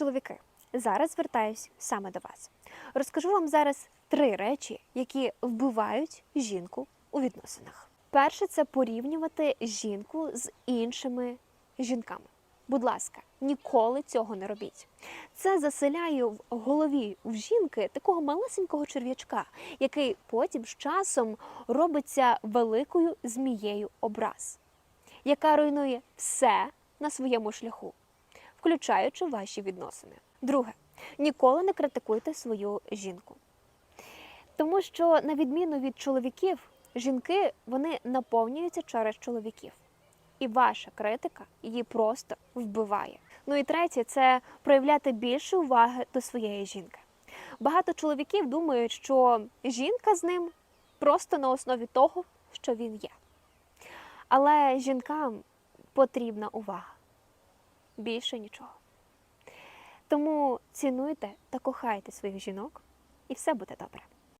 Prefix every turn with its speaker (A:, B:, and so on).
A: Чоловіки, зараз звертаюсь саме до вас. Розкажу вам зараз три речі, які вбивають жінку у відносинах. Перше це порівнювати жінку з іншими жінками. Будь ласка, ніколи цього не робіть. Це заселяє в голові в жінки такого малесенького черв'ячка, який потім з часом робиться великою змією образ, яка руйнує все на своєму шляху, включаючи ваші відносини. Друге, ніколи не критикуйте свою жінку. Тому що, на відміну від чоловіків, жінки вони наповнюються через чоловіків. І ваша критика її просто вбиває. Ну і третє це проявляти більше уваги до своєї жінки. Багато чоловіків думають, що жінка з ним просто на основі того, що він є. Але жінкам потрібна увага. Більше нічого. Тому цінуйте та кохайте своїх жінок, і все буде добре.